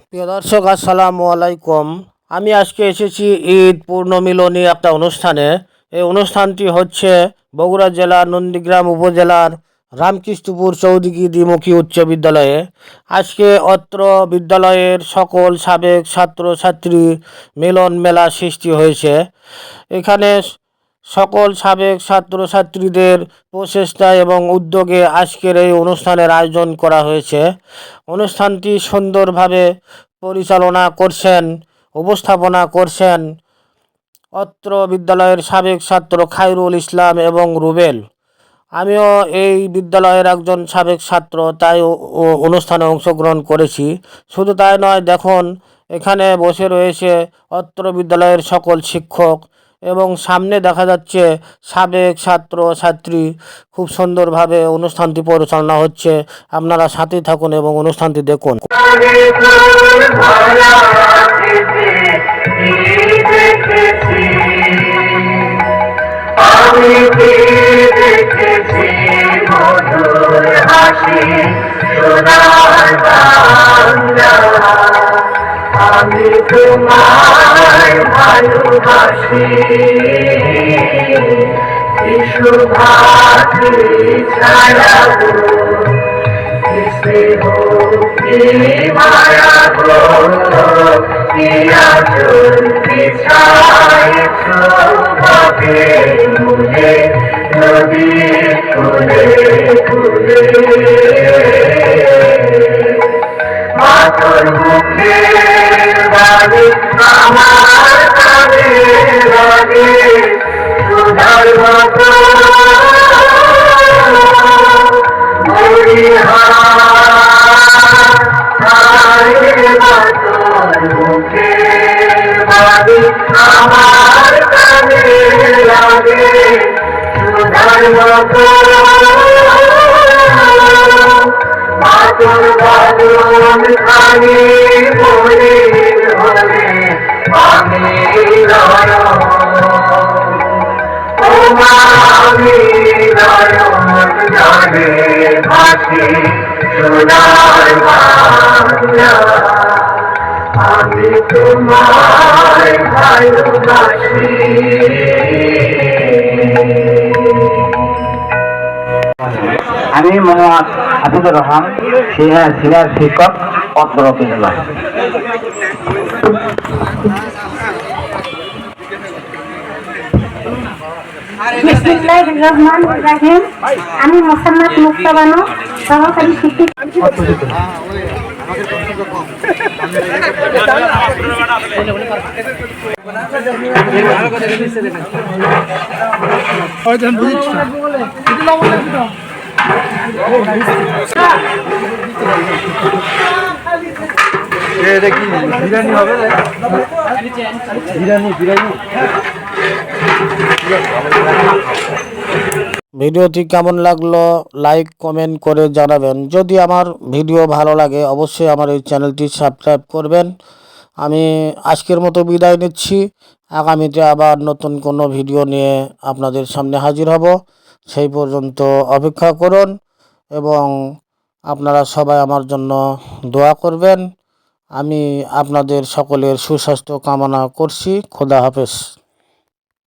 প্রিয় দর্শক, আসসালামু আলাইকুম। আমি আজকে এসেছি ঈদ পূর্ণমিলনী একটা অনুষ্ঠানে। এই অনুষ্ঠানটি হচ্ছে বগুড়া জেলার নন্দীগ্রাম উপজেলার রামকৃষ্ণপুর চৌদিঘি দ্বিমুখী উচ্চ বিদ্যালয়ে। আজকে অত্র বিদ্যালয়ের সকল সাবেক ছাত্রছাত্রী মিলন মেলা সৃষ্টি হয়েছে। এখানে সকল সাবেক ছাত্রছাত্রীদের প্রচেষ্টা এবং উদ্যোগে আজকের এই অনুষ্ঠানের আয়োজন করা হয়েছে। অনুষ্ঠানটি সুন্দরভাবে পরিচালনা করছেন, উপস্থাপনা করছেন অত্র বিদ্যালয়ের সাবেক ছাত্র খায়রুল ইসলাম এবং রুবেল। আমিও এই বিদ্যালয়ের একজন সাবেক ছাত্র, তাই অনুষ্ঠানে অংশগ্রহণ করেছি। শুধু তাই নয়, দেখুন, এখানে বসে রয়েছে অত্র বিদ্যালয়ের সকল শিক্ষক এবং সামনে দেখা যাচ্ছে সাবেক ছাত্র ছাত্রী। খুব সুন্দরভাবে অনুষ্ঠানটি পরিচালনা হচ্ছে। আপনারা সাথে থাকুন এবং অনুষ্ঠানটি দেখুন। আমি কি ভালোবাসি শিশু ভাতি ছাড়াবো কিসে হো কি মায়া কি আচল বিছাইছ বাপে মুলে নদী কুলে কুলে মাতর মুখে বাণী আমার আমার কানে লাগে সুধার মতো মাতর বাদন খানি বলে হলে আমি নরম ও আমি নরম জানে সোনার বাংলা আমি তোমায় ভালোবাসি। আমি মোহাম্মদ হাফিজুর রহমান সিনিয়র শিক্ষক অত্র বিসমিল্লাহ রহমান রাহিম আমি মোসাম্মদ মুক্তা বানু সহকারী শিক্ষিকা ভিডিওটি কেমন লাগল লাইক কমেন্ট করে জানাবেন। যদি আমার ভিডিও ভালো লাগে, অবশ্যই আমার এই চ্যানেলটি সাবস্ক্রাইব করবেন। আমি আজকের মতো বিদায় নিচ্ছি। আগামীতে আবার নতুন কোনো ভিডিও নিয়ে আপনাদের সামনে হাজির হব। সেই পর্যন্ত অপেক্ষা করুন এবং আপনারা সবাই আমার জন্য দোয়া করবেন। আমি আপনাদের সকলের সুস্বাস্থ্য কামনা করছি। খোদা হাফেজ।